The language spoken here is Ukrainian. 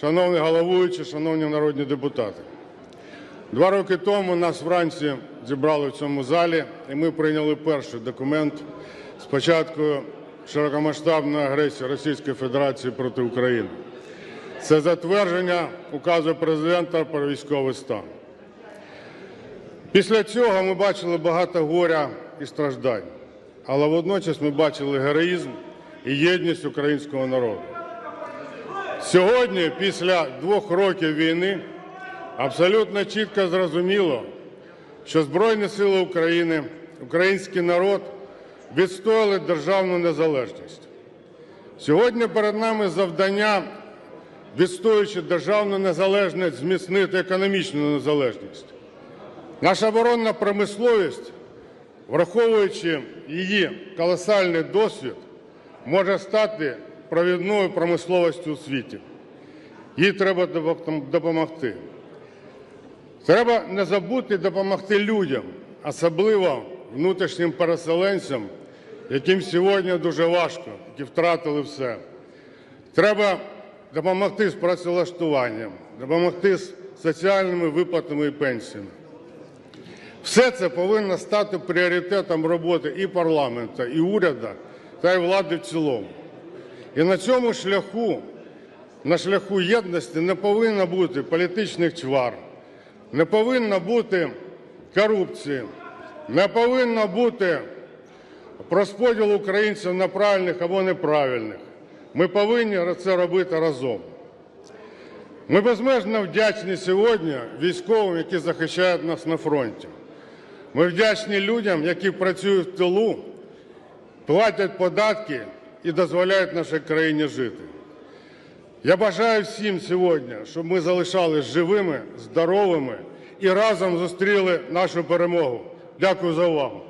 Шановний головуючий, шановні народні депутати, два роки тому нас вранці зібрали в цьому залі, і ми прийняли перший документ з початку широкомасштабної агресії Російської Федерації проти України. Це затвердження указу президента про військовий стан. Після цього ми бачили багато горя і страждань, але водночас ми бачили героїзм і єдність українського народу. Сьогодні, після двох років війни, абсолютно чітко зрозуміло, що Збройні Сили України, український народ відстояли державну незалежність. Сьогодні перед нами завдання, відстоюючи державну незалежність, зміцнити економічну незалежність. Наша оборонна промисловість, враховуючи її колосальний досвід, може стати провідною промисловістю у світі. Їй треба допомогти. Треба не забути допомогти людям, особливо внутрішнім переселенцям, яким сьогодні дуже важко, які втратили все. Треба допомогти з працевлаштуванням, допомогти з соціальними виплатами і пенсіями. Все це повинно стати пріоритетом роботи і парламенту, і уряду, та й влади в цілому. І на цьому шляху, на шляху єдності, не повинно бути політичних чвар, не повинно бути корупції, не повинно бути розподілу українців на правильних або неправильних. Ми повинні це робити разом. Ми безмежно вдячні сьогодні військовим, які захищають нас на фронті. Ми вдячні людям, які працюють в тилу, платять податки і дозволяють нашій країні жити. Я бажаю всім сьогодні, щоб ми залишались живими, здоровими і разом зустріли нашу перемогу. Дякую за увагу.